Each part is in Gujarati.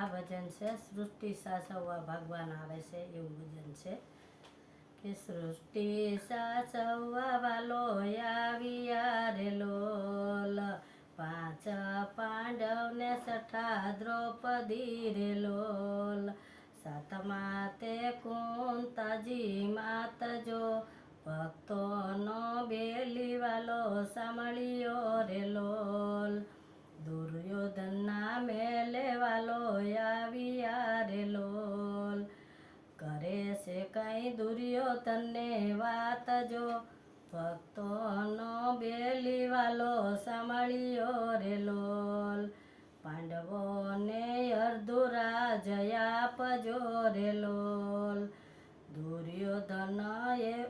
આ ભજન છે. સૃષ્ટિ સાચવવા ભગવાન આવે છે એવું ભજન છે. કે સૃષ્ટિ સાચવવા વાલો આવ્યા રે લોલ. પાંચ પાંડવને સઠા દ્રૌપદી રે લોલ. સાતમા તે કુંતાજી માત જો. ભક્તોનો બેલી વાલો સાંભળ્યો રે લોલ. દુર્યોધનના મેલે દુર્યોધનને વાત જો ભક્તોનો બેલી વાલો સાંભળ્યો રે લોલ. પાંડવોને અર્ધુરા જયા પજો રે લોલ. દુર્યોધન એ,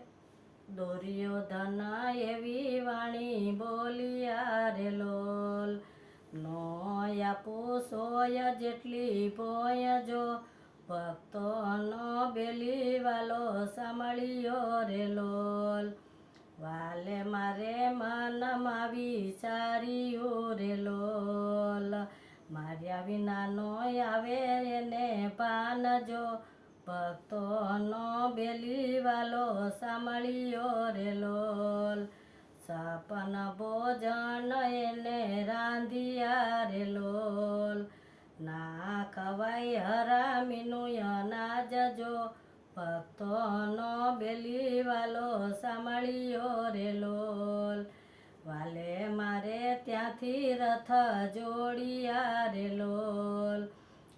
દુર્યોધન એવી વાણી બોલિયા રે લોલ. નો આપો સોય જેટલી પોય જો ભક્તોનો બેલી વાલો સાંભળ્યો રે લોલ. વાલે મારે મનમાં વિચાર્યું રે લોલ. માર્યા વિનાનો આવે એને પાન જો. ભક્તોનો બેલી વાલો સાંભળ્યો રે લોલ. સપન ભોજન એને રાંધિયા રે લોલ. ના ખવાય હરામીનું અનાજ જો ભક્તોનો બેલી વાલો સાંભળ્યો રે લોલ. વાલે મારે ત્યાંથી રથ જોડિયા રે લોલ.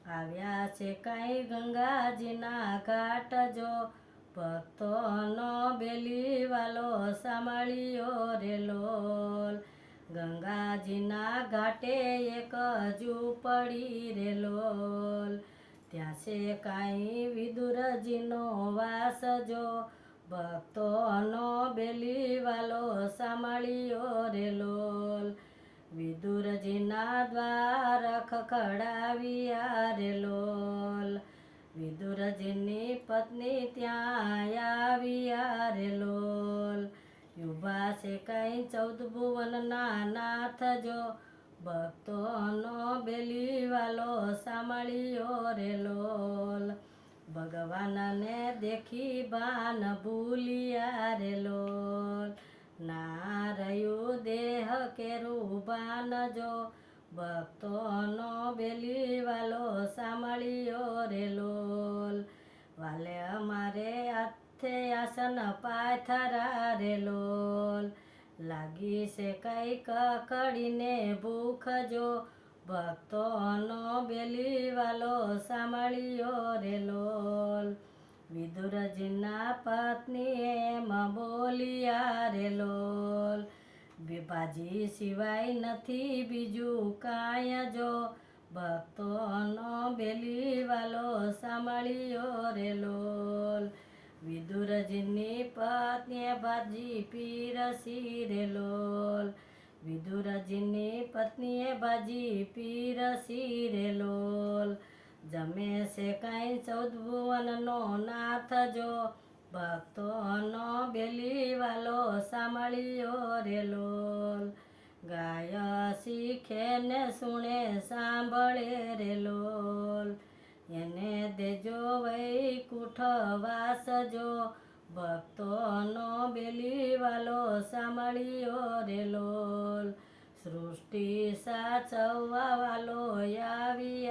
આવ્યા છે કાંઈ ગંગાજીના ઘાટ જો ભક્તોનો બેલી વાલો સાંભળ્યો રે લોલ. ગંગાજીના ઘાટે એક હજુ રે લોલ ત્યાં છે કાંઈ વિદુરજીનો વાસ જો. બેલી વાલો સાંભળ્યો રે લોલ વિદુરજીના દ્વાર ખખડાવ્યા રે લોલ વિદુરજીની પત્ની ત્યાં આવ્યા રે લોલ યુભા છે કઈ ચૌદ ભુવનના નાથ જો ભક્તોનો બેલી વાલો સાંભળ્યો રે લોલ. ભગવાનને દેખી ભાન ભૂલિયા રે લોલ. ના રહ્યું દેહ કેરું ભાન જો ભક્તોનો બેલી વાલો સાંભળ્યો રે લોલ. વાલે અમારે આસન પાથરા રે લોલ. લાગી છે કઈ કકડીને ભૂખ જો ભક્તોનો બેલી વાલો સાંભળ્યો રે લોલ. વિદુરજીના પત્ની એમ બોલિયા રે લોલ. વિભાજી સિવાય નથી બીજું કાંઈ જો. ભક્તોનો બેલી વાલો સાંભળ્યો રે લોલ. વિદુરજીની પત્ની ભાજી પીરસી રે લોલ વિદુરજીની પત્નીએ ભાજી પીરસી રે લોલ જમે છે કાંઈ ચૌદ ભુવનનો નાથ જો ભક્તોનો બેલી વાલો સાંભળ્યો રે લોલ ગાય શીખે ને સુણે સાંભળે રે લોલ એને દેજો વૈકુઠ જો. ભક્તોનો બેલી વાલો સાંભળ્યો રે લોલ. સૃષ્ટિ સાચવવા વાલો આવ્યા